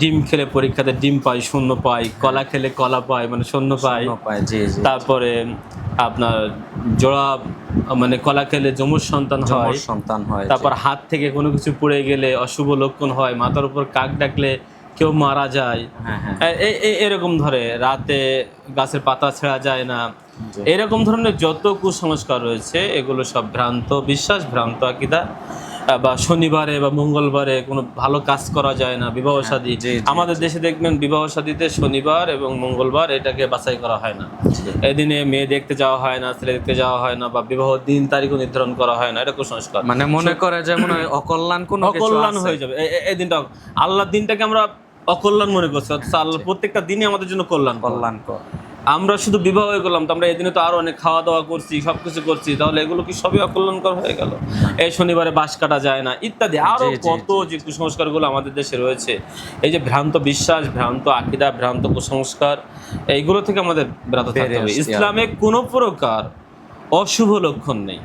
ডিম খেলে পরীক্ষাতে ডিম পাই শূন্য পাই কলা খেলে কলা পাই মানে শূন্য পাই তারপরে আপনার জোড়া মানে কলা খেলে যমজ সন্তান হয়। সন্তান হয় তারপর হাত থেকে কোনো কিছু পড়ে গেলে অশুভ লক্ষণ হয় মাথার উপর কাক ডাকলে কেউ মারা যায়। হ্যাঁ হ্যাঁ। এরকম ধরে রাতে গাছের পাতা ছেঁড়া যায় না। এরকম ধরনের যত কুসংস্কার রয়েছে এগুলো সব ভ্রান্ত বিশ্বাস ভ্রান্ত আকিদা। বা শনিবারে বা মঙ্গলবারে কোনো ভালো কাজ করা যায় না বিবাহ জি, জি, আমাদের দেশে দেখবেন বিবাহ শাদীতে শনিবার এবং মঙ্গলবার এটাকে বাছাই করা হয় না। এদিনে মেয়ে দেখতে যাওয়া হয় না ছেলে দেখতে যাওয়া হয় না বা বিবাহ দিন তারিখও নির্ধারণ করা হয় না এটা কুসংস্কার। মানে মনে করে যে মনে হয় অকল্যাণ কোনো অকল্যাণ হয়ে যাবে। এই দিনটা আল্লাহর দিনটাকে আমরা অকল্যাণ মনে করছি আল্লাহ প্রত্যেকটা দিনই আমাদের জন্য কল্যাণ কল্যাণকর। আমরা শুধু বিবাহ হয়ে গেলাম তো আমরা এদিনে তো আরও অনেক খাওয়া দাওয়া করছি সব কিছু করছি তাহলে এগুলো কি সবই অকল্যাণকর হয়ে গেল? এই শনিবারে বাস কাটা যায় না ইত্যাদি আরও জি, জি, কত যে কুসংস্কারগুলো আমাদের দেশে রয়েছে। এই যে ভ্রান্ত বিশ্বাস ভ্রান্ত আকিদা ভ্রান্ত কুসংস্কার এইগুলো থেকে আমাদের বিরত থাকতে হবে। ইসলামে কোনো প্রকার অশুভ লক্ষণ নেই।